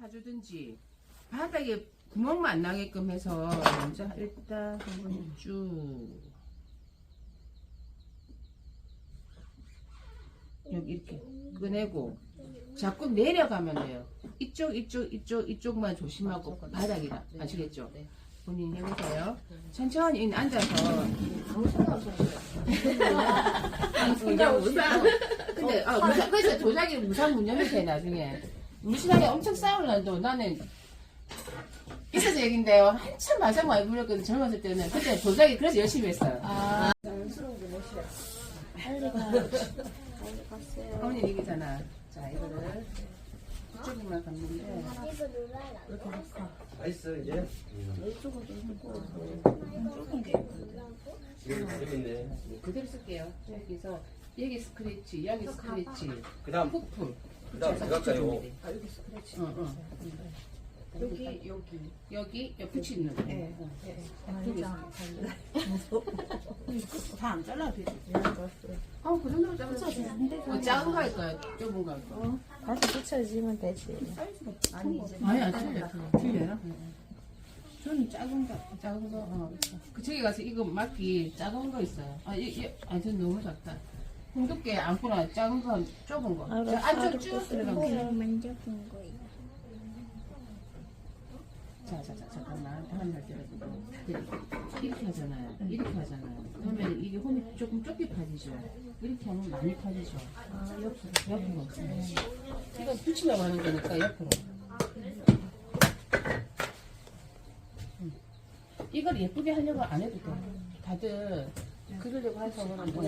파주든지 바닥에 구멍만 안 나게끔 해서 먼저 일단 한번 쭉 여기 이렇게 꺼내고 자꾸 내려가면 돼요. 이쪽 이쪽 이쪽 이쪽만 조심하고 바닥이다 아시겠죠? 본인 해보세요. 천천히 앉아서 아무 생각 없어요. 무상. 근데 아 무상 그래서 조작이 무상 문념이 나중에 무신하게 엄청 싸우려도 나는 있어서 얘긴데요. 한참 마상 많이 불렸거든 젊었을 때는 그때 조작이 그래서 열심히 했어요. 빨리 가. 빨리 갔어요. 어머니 얘기잖아. 자 이거를 이쪽으로만 갔는데 다 있어 이제. 이쪽으로 해고 지금 가지고 있네. 그대로 쓸게요. 여기서 여기 스크래치, 여기 스크래치, 그다음 푸프. 그다음 들어갈까요? 아 여기 스크래치. 응, 응. 여기 여기 여기 옆 붙이는 거. 네. 응. 다안 잘라도 되지. 어, 그 정도로 잘라주세요. 어, 작은 거 할까요? 좁은 거 할까요? 다시 붙여주면 되지. 아니 이제 아니, 안 틀려. 틀려요? 저는 작은 거, 작은 거. 어. 그 저기 가서 이거 막기 작은 거 있어요. 아, 이, 이, 아, 전 너무 작다. 홍두깨 안구나 작은 거, 좁은 거. 저 안쪽 쭉 들어가면 만져본 거예요. 자, 자, 자, 잠깐만. 다음 날 때려주고. 이렇게 하잖아요. 이렇게 하잖아요. 그러면 이게 홈이 조금 좁게 파지죠. 이렇게 하면 많이 파지죠. 아, 옆으로. 옆으로. 이거 붙이려고 하는 거니까 옆으로. 음. 이걸 예쁘게 하려고 안 해도 돼. 다들 그러려고 해서 그런 거.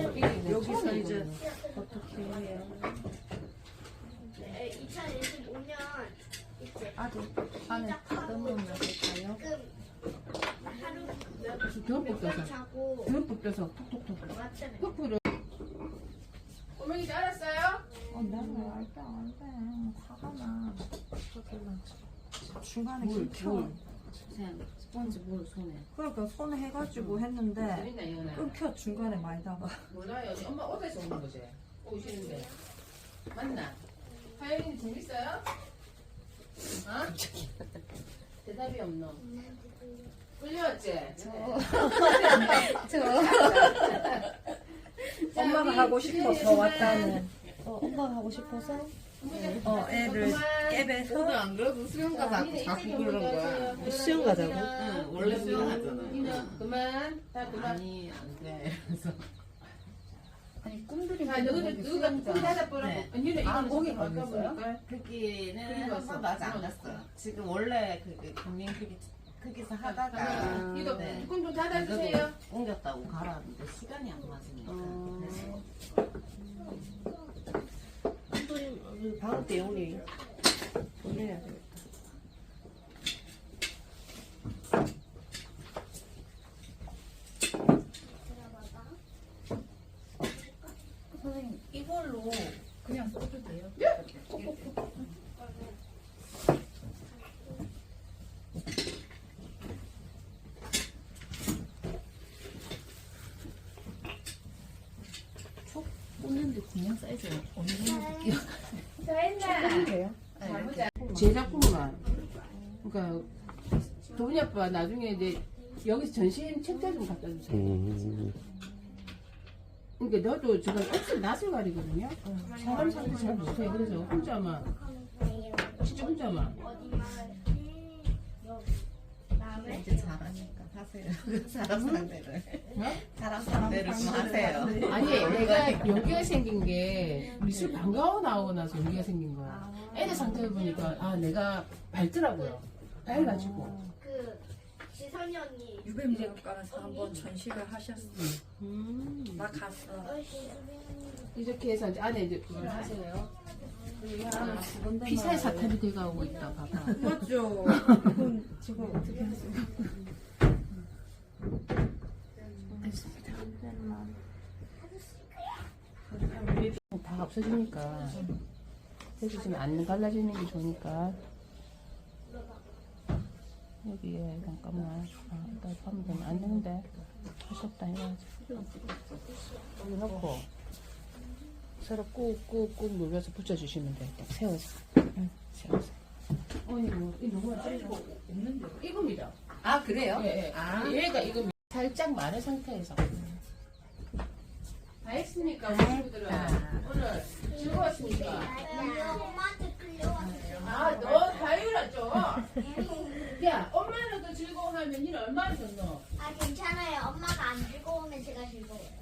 여기서 이제 어떻게 해요? 2025년 이제 아직 안에 다듬으면 될까요? 하루 몇. 번 자고 듬뿍 떠서 톡톡톡. 푸푸를. 꼬맹이 잘했어요? 어, 나는 알다, 알다. 화가 나. 중간에 물, 끊 겨. 물. 스펀지 물 손에. 그러니까 손에 해가지고 했는데 재밌나, 이거는? 끊겨 중간에 많이다가 몰라요. 엄마 옷에서 오는 거지. 오시는데. 맞나? 하영이 재밌어요? 어? 대답이 없노. 끌려왔지? 엄마가 하고 싶어서 왔다는 어, 엄마가 하고 싶어서? 어 애를 깨배서 안 그래도 수영 가자 자꾸 그러는 거야. 수영 가자고? 응, 원래 수영하잖아. 이는 그만. 다 그만. 아니 안 돼. 그래서 아니 꿈들이 자, 너희들 누가 문 닫아보라고. 네. 언니는 아, 이거는 거기 잠깐 걸렸어요? 바꿔보니까. 거기는 그리고 한 번도 아직 안 왔어. 갔어요. 지금 원래 그 국민 크기 크기서 하다가 이거 네. 문좀 닫아주세요. 옮겼다고 가라는데 시간이 안 맞으니까. 그래서 방학 때 우리 보내야 돼. 선생님 이걸로 그냥 써도 돼요? 꽂는데 그냥 사이즈 어느 정도 끼워. 돼요? 제 작품만. 그러니까 도훈이 아빠 나중에 이제 여기서 전시회 책자 좀 갖다 주세요. 그러니까 너도 지금 옷을 낯을 가리거든요. 사람 상태 잘 못해요. 그래서 혼자만 진짜 혼자만. 이제 잘하니까 하세요. 사람 상대를. 어? 사람 상대를 좀 하세요. 아니 내가 연기가 생긴 게 미술 반가워 나오고 나서 연기가 생긴 거야. 애들 상태를 보니까 아 내가 밝더라고요. 밝아가지고. 그 지선이 언니 유배무역관에서 한번 전시를 하셨어요 음. 나 갔어 이렇게 해서 이제 안에 이제 그걸 하세요. 죽은 피사의 사탑이 돼가고 있다 봐봐. 맞죠 이건 지금 어떻게 하세요? 다 없어지니까. 지금 안 갈라지는 게 좋으니까. 여기에 잠깐만. 아, 이거 하면 되면 안 되는데. 할수 없다 이거. 여기 넣고. 서로 꾹꾹꾹 눌러서 붙여주시면 돼. 딱 세워서. 응, 세워서. 어머니 뭐, 이 너무 짧고 없는데. 이겁니다. 아 그래요? 예, 예. 아. 얘가 이거 살짝 마른 상태에서. 다 했습니까, 우리 친구들은? 오늘 즐거웠습니까? 엄마한테 끌려왔어요. 아, 너 다이어라 좀. 야, 더 즐거워하면 니는 얼마나 줬노? 아 괜찮아요. 엄마가 안 즐거우면 제가 즐거워요.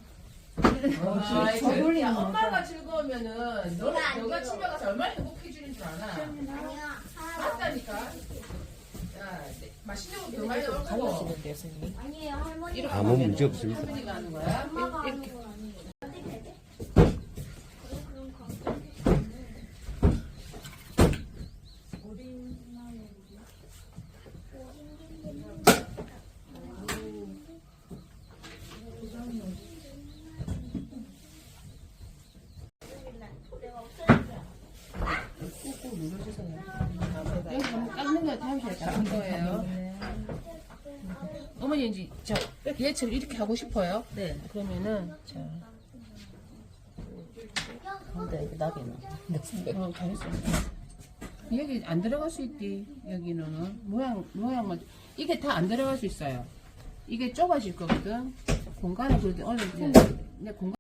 아, 저걸로 야, 먹어. 엄마가 즐거우면은 너는 안 너가 즐거워. 집에 가서 얼마나 행복해지는 줄 아나? 아니요. 하나도 안 맞다니까. 야, 맛있는 거더 많이 넣을 거고. 아니에요. 할머니가 아무 문제 없습니다. 할머니가 하는 거야? 엄마가 하는 건 아니에요. 어떻게 되지? 그래 그럼 걱정. 내가 없어졌어요. 꾹꾹 눌러주세요. 여기 한번 깎는 거 다음시에 깎는 거예요. 어머니 이제 저 얘처럼 이렇게 하고 싶어요. 네. 그러면은 자, 근데 이게 나비 나. 어, 잘했어. 여기 안 들어갈 수 있디. 여기는 모양 모양만 이게 다 안 들어갈 수 있어요. 이게 좁아질 거거든. 공간을 그렇게 올려 내 공간.